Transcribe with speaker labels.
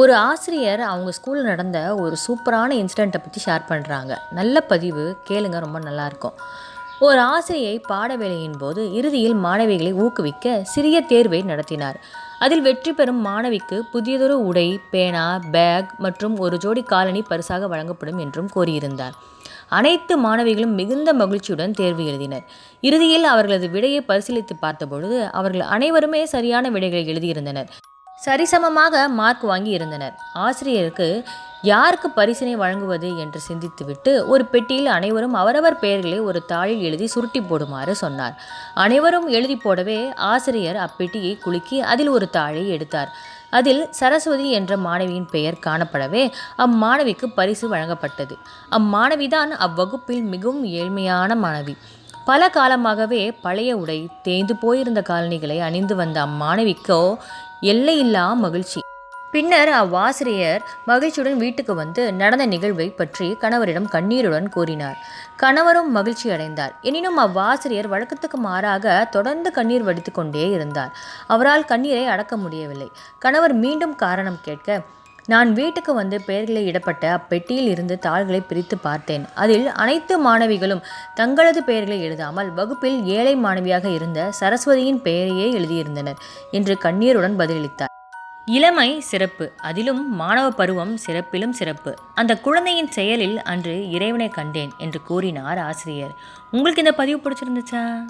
Speaker 1: ஒரு ஆசிரியர் அவங்க ஸ்கூலில் நடந்த ஒரு சூப்பரான இன்சிடெண்ட்டை பற்றி ஷேர் பண்ணுறாங்க நல்ல பதிவு கேளுங்க ரொம்ப நல்லாயிருக்கும் ஒரு ஆசிரியை பாட வேலையின் போது இறுதியில் மாணவிகளை ஊக்குவிக்க சிறிய தேர்வை நடத்தினார். அதில் வெற்றி பெறும் மாணவிக்கு புதியதொரு உடை பேனா பேக் மற்றும் ஒரு ஜோடி காலனி பரிசாக வழங்கப்படும் என்றும் கூறியிருந்தார். அனைத்து மாணவிகளும் மிகுந்த மகிழ்ச்சியுடன் தேர்வு எழுதினர். இறுதியில் அவர்களது விடையை பரிசீலித்து பார்த்தபொழுது அவர்கள் அனைவருமே சரியான விடைகளை எழுதியிருந்தனர். சரிசமமாக மார்க் வாங்கி இருந்தனர். ஆசிரியருக்கு யாருக்கு பரிசினை வழங்குவது? என்று சிந்தித்துவிட்டு ஒரு பெட்டியில் அனைவரும் அவரவர் பெயர்களை ஒரு தாளில் எழுதி சுருட்டி போடுமாறு சொன்னார். அனைவரும் எழுதி போடவே ஆசிரியர் அப்பெட்டியை குலுக்கி அதில் ஒரு தாளை எடுத்தார். அதில் சரஸ்வதி என்ற மாணவியின் பெயர் காணப்படவே அம்மாணவிக்கு பரிசு வழங்கப்பட்டது. அம்மாணவிதான் அவ்வகுப்பில் மிகவும் ஏழ்மையான மாணவி. பல காலமாகவே பழைய உடை தேய்ந்து போயிருந்த காலணிகளை அணிந்து வந்த அம்மாணவிக்கோ எல்லையில்லா மகிழ்ச்சி. பின்னர் அவ்வாசிரியர் மகிழ்ச்சியுடன் வீட்டுக்கு வந்து நடந்த நிகழ்வை பற்றி கணவரிடம் கண்ணீருடன் கூறினார். கணவரும் மகிழ்ச்சி அடைந்தார். எனினும் அவ்வாசிரியர் வழக்கத்துக்கு மாறாக தொடர்ந்து கண்ணீர் வடித்து கொண்டே இருந்தார். அவரால் கண்ணீரை அடக்க முடியவில்லை. கணவர் மீண்டும் காரணம் கேட்க நான் வீட்டுக்கு வந்து பெயர்களை இடப்பட்ட அப்பெட்டியில் இருந்து தாள்களை பிரித்து பார்த்தேன். அதில் அனைத்து மாணவிகளும் தங்களது பெயர்களை எழுதாமல் வகுப்பில் ஏழை மாணவியாக இருந்த சரஸ்வதியின் பெயரையே எழுதியிருந்தனர் என்று கண்ணீருடன் பதிலளித்தார். இளமை சிறப்பு. அதிலும் மாணவ பருவம் சிறப்பிலும் சிறப்பு. அந்த குழந்தையின் செயலில் அன்று இறைவனை கண்டேன் என்று கூறினார் ஆசிரியர். உங்களுக்கு இந்த பதிவு பிடிச்சிருந்துச்சா?